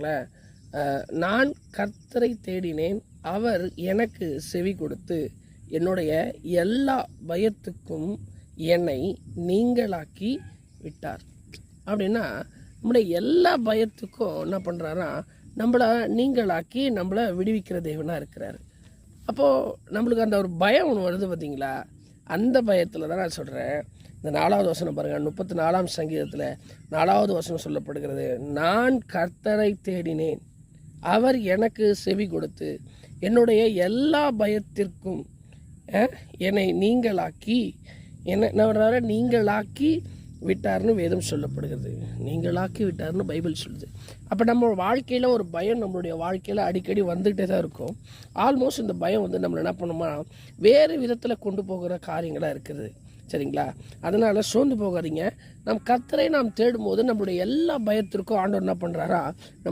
பாருங்களேன் நான் கர்த்தரை தேடினேன் அவர் எனக்கு செவி கொடுத்து என்னுடைய எல்லா பயத்துக்கும் என்னை நீங்களாக்கி விட்டார். அப்படின்னா நம்முடைய எல்லா பயத்துக்கும் என்ன பண்ணுறாருன்னா நம்மளை நீங்களாக்கி நம்மளை விடுவிக்கிற தேவனாக இருக்கிறாரு. அப்போது நம்மளுக்கு அந்த ஒரு பயம் ஒன்று வருது பார்த்தீங்களா அந்த பயத்தில் தான் நான் சொல்கிறேன் இந்த நாலாவது வசனம் பாருங்கள் முப்பத்தி நாலாம் சங்கீதத்தில் நாலாவது வசனம் சொல்லப்படுகிறது நான் கர்த்தரை தேடினேன். அவர் எனக்கு செவி கொடுத்து என்னுடைய எல்லா பயத்திற்கும் என்னை நீங்களாக்கி என்ன என்ன பண்ணுறாரு நீங்களாக்கி விட்டார்னு வேதம் சொல்லப்படுகிறது. நீங்களாக்கி விட்டார்னு பைபிள் சொல்லுது. அப்போ நம்ம வாழ்க்கையில் ஒரு பயம் நம்மளுடைய வாழ்க்கையில் அடிக்கடி வந்துகிட்டே தான் இருக்கும். ஆல்மோஸ்ட் இந்த பயம் வந்து நம்மளை என்ன பண்ணுமா வேறு விதத்தில் கொண்டு போகிற காரியங்களாக இருக்குது. சரிங்களா? அதனால் சோர்ந்து போகாதீங்க. நம் கத்தரை நாம் தேடும்போது நம்மளுடைய எல்லா பயத்திற்கும் ஆண்டவர் என்ன பண்ணுறாரா நம்ம